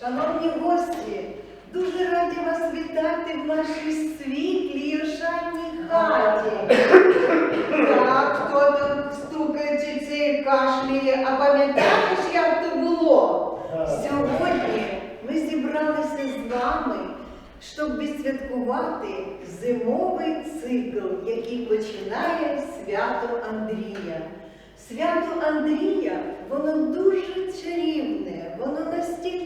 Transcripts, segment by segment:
Шановні гості, дуже раді вас вітати в нашій світлій і ошатній хаті. Так, хто там стукаючи це кашляє, а пам'ятаєш, як то було? Сьогодні ми зібралися з вами, щоб відсвяткувати зимовий цикл, який починає свято Андрія. Свято Андрія, воно дуже чарівне, воно настільки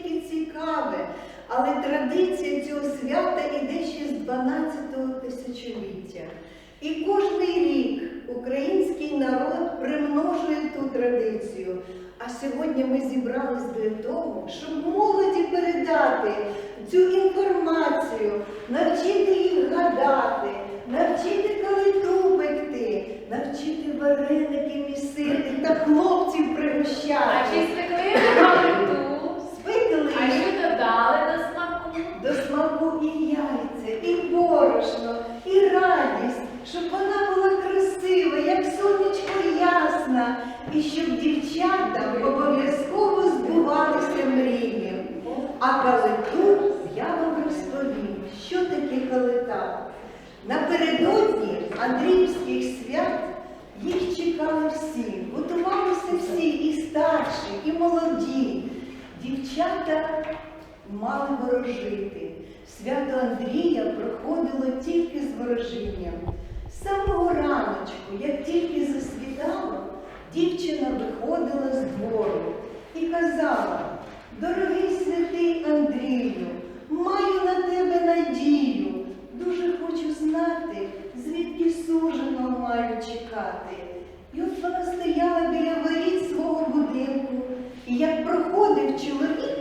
але традиція цього свята іде ще з 12-го тисячоліття. І кожний рік український народ примножує ту традицію. А сьогодні ми зібрались для того, щоб молоді передати цю інформацію, навчити їх гадати, навчити калиту пекти, навчити вареники місити та хлопців А пригощати. чи до смаку і яйця, і борошно, і радість, щоб вона була красива, як сонечко ясна, і щоб дівчатам обов'язково збувалися мрії. А калиту я вам розповім, що таке калита. Напередодні Андріївських свят їх чекали всі, готувалися всі, і старші, і молоді. Дівчата мали ворожити. Свято Андрія проходило тільки з ворожінням. З самого раночку, як тільки засвітало, дівчина виходила з двору і казала, дорогий святий Андрію, маю на тебе надію. Дуже хочу знати, звідки суженого маю чекати. І от вона стояла біля воріт свого будинку, і як проходив чоловік,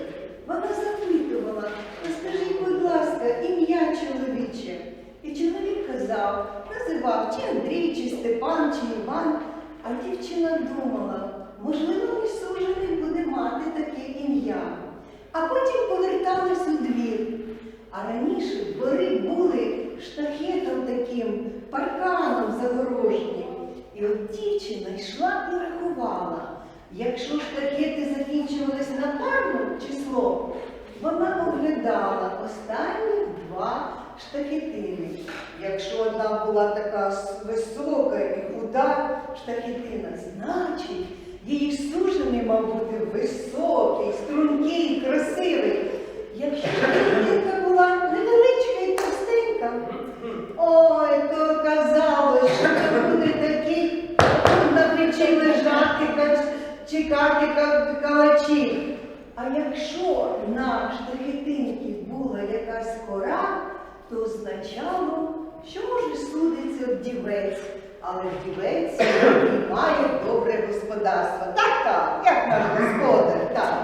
вона запитувала, розкажіть, будь ласка, ім'я чоловіче. І чоловік казав, називав чи Андрій, чи Степан, чи Іван. А дівчина думала, можливо, мій сужений буде мати таке ім'я. А потім поверталась у двір. А раніше двори були штахетом таким, парканом загорожені. І от дівчина йшла і рахувала. Якщо штахети закінчувались на парне число, вона оглядала останні два штахетини. Якщо одна була така висока і худа штахетина, значить її сужений мав бути високий, стрункий, красивий. Якщо штахетинка була невеличка і простенька, ой, то казалось, що це буде такий на плечі лежати, кач- чекати ка- калачів. А якщо на штрихетинці була якась кора, то означало, що може судиться вдівець, але вдівець має добре господарство. Так, так, як наш господар, так.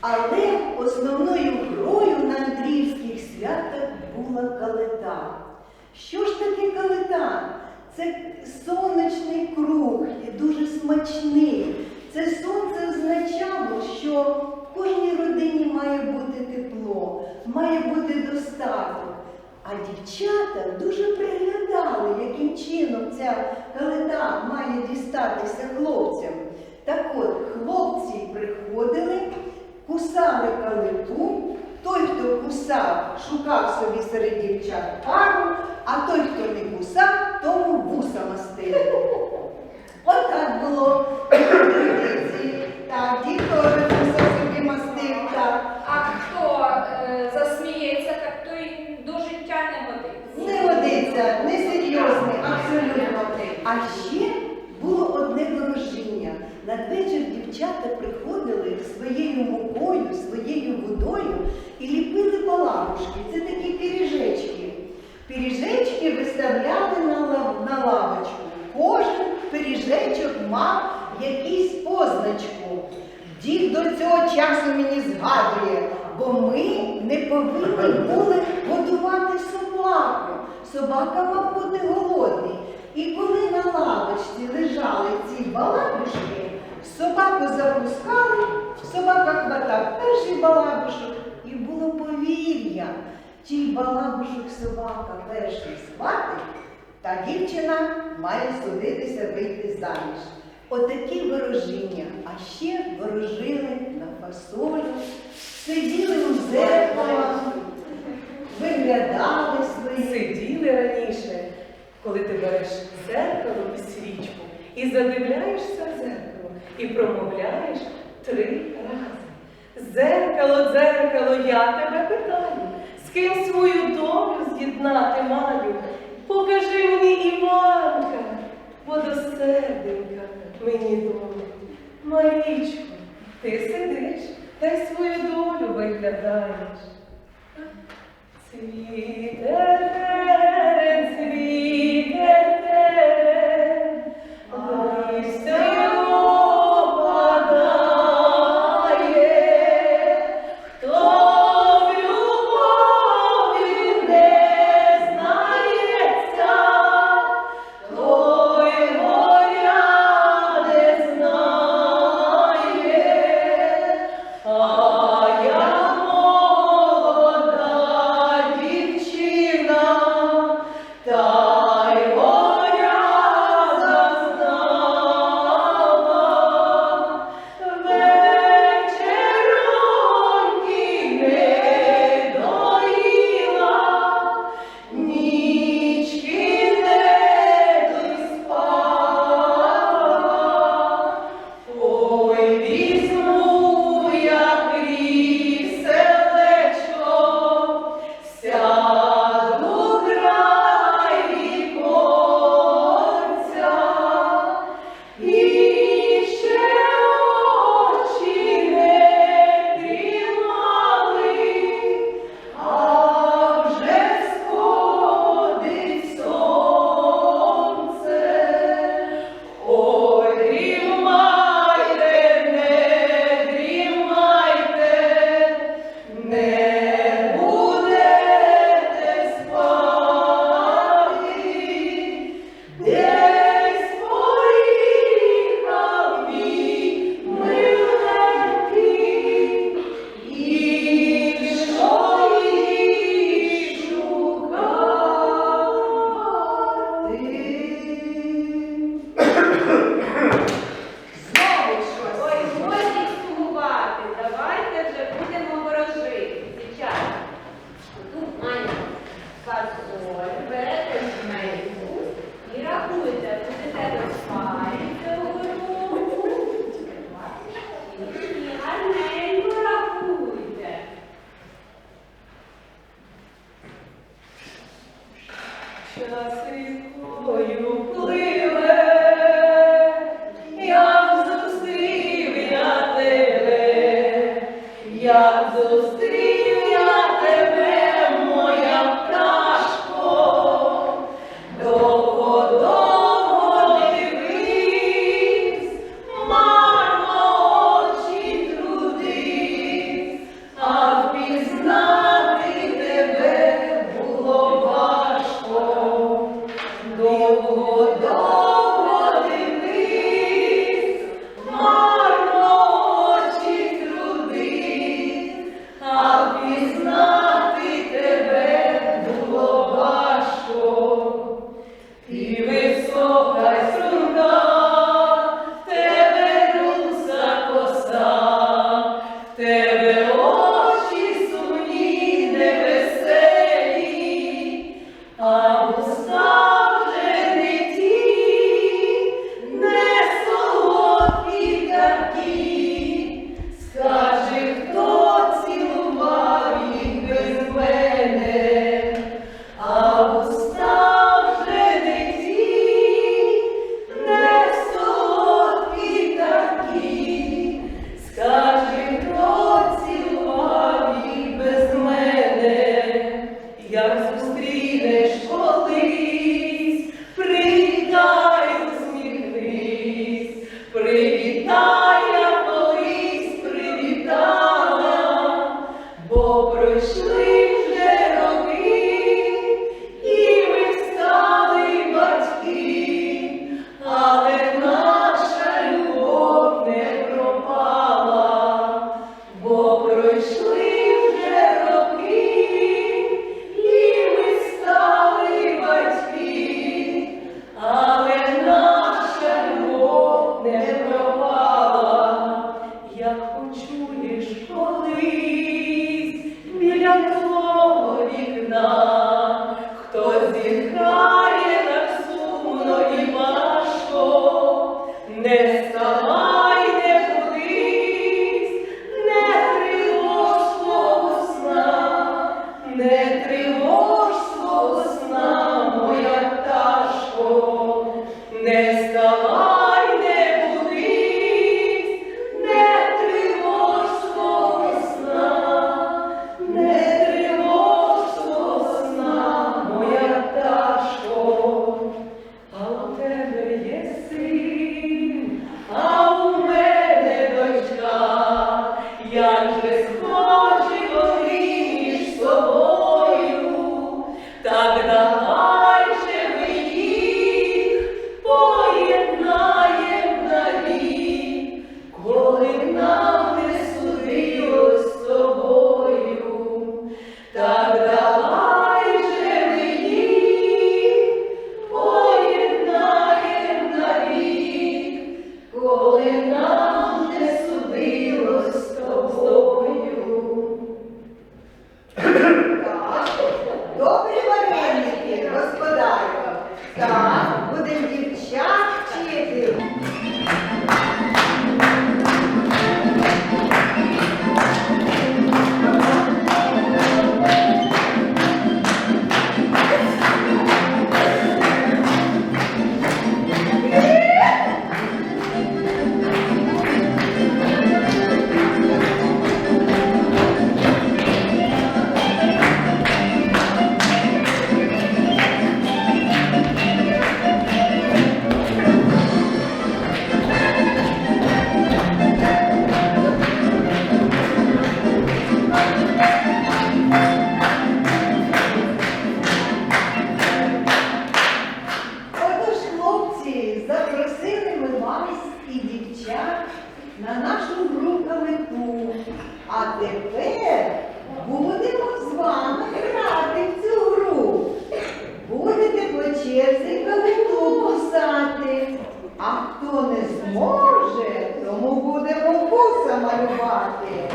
Але основною грою на Андріївських святах була калита. Що ж таке калита? Це сонячний круг і дуже смачний. Це сонце означало, що в кожній родині має бути тепло, має бути достаток. А дівчата дуже приглядали, яким чином ця калита має дістатися хлопцям. Так от, хлопці приходили, кусали калиту. Той, хто кусав, шукав собі серед дівчат пару, а той, хто не кусав, тому вуса мастив. Отак було традиції. Так, вуса собі мастив, так. А хто е, засміється, так той до життя не годиться. Не годиться, не серйозний, абсолютно. А ще було одне ворожіння. Надвечір дівчата приходили своєю мукою, своєю водою і ліпили балабушки. Це такі пиріжечки. Пиріжечки виставляли на, лав- на лавочку. Кожен пиріжечок мав якусь позначку. Дід до цього часу мені згадує, бо ми не повинні були годувати собаку. Собака мав бути голодний. І коли на лавочці лежали ці балабушки, собаку запускали, собака хватав перший балабушок, і було повір'я. Чий балабушок собака перший схватить, та дівчина має судитися вийти заміж. Отакі ворожіння, а ще ворожили на сиділи у зеркалах, виглядали свої. Сиділи раніше, коли ти береш зеркало і свічку і задивляєшся в зеркало і промовляєш три рази. Зеркало, дзеркало, я тебе питаю, з ким свою долю з'єднати маю. Покажи мені Іванка, бо до серденька мені долю. Марічко, ти сидиш та й свою долю виглядаєш. Uh, А хто не зможе, тому будемо вуса малювати.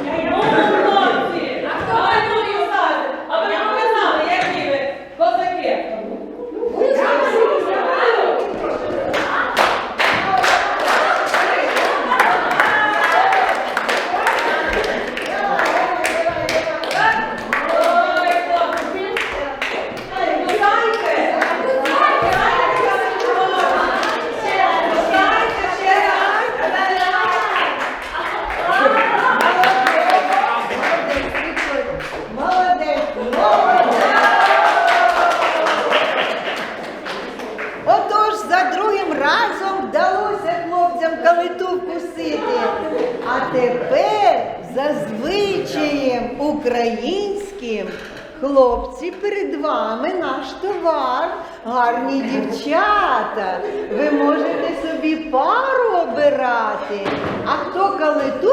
Хлопці, перед вами наш товар, гарні дівчата. Ви можете собі пару обирати, а хто калиту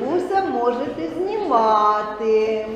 вуса, можете знімати.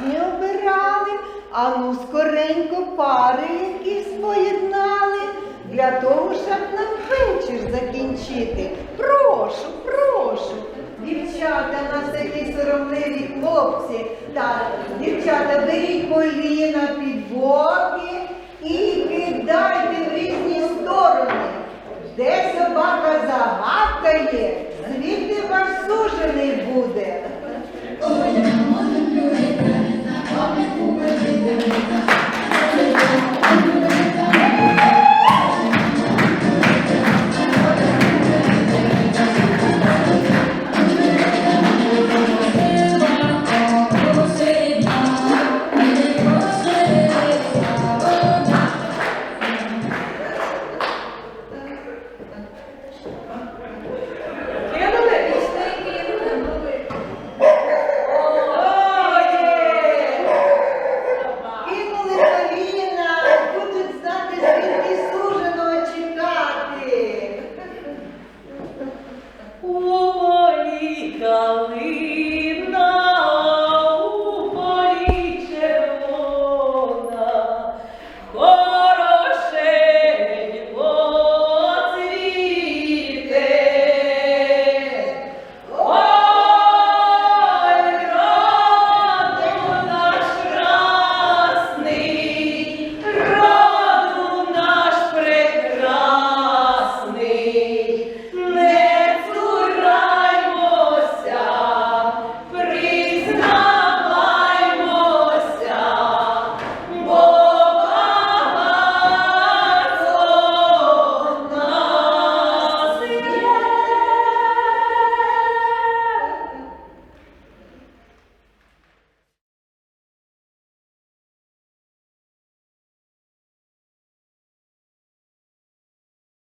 Дівчат не обирали, а ну скоренько пари якісь поєднали. Для того, щоб нам вечір закінчити. Прошу, прошу. Дівчата нас такі соромливі хлопці. Так, дівчата, беріть коліна під боки і кидайте в різні сторони. Де собака загавкає,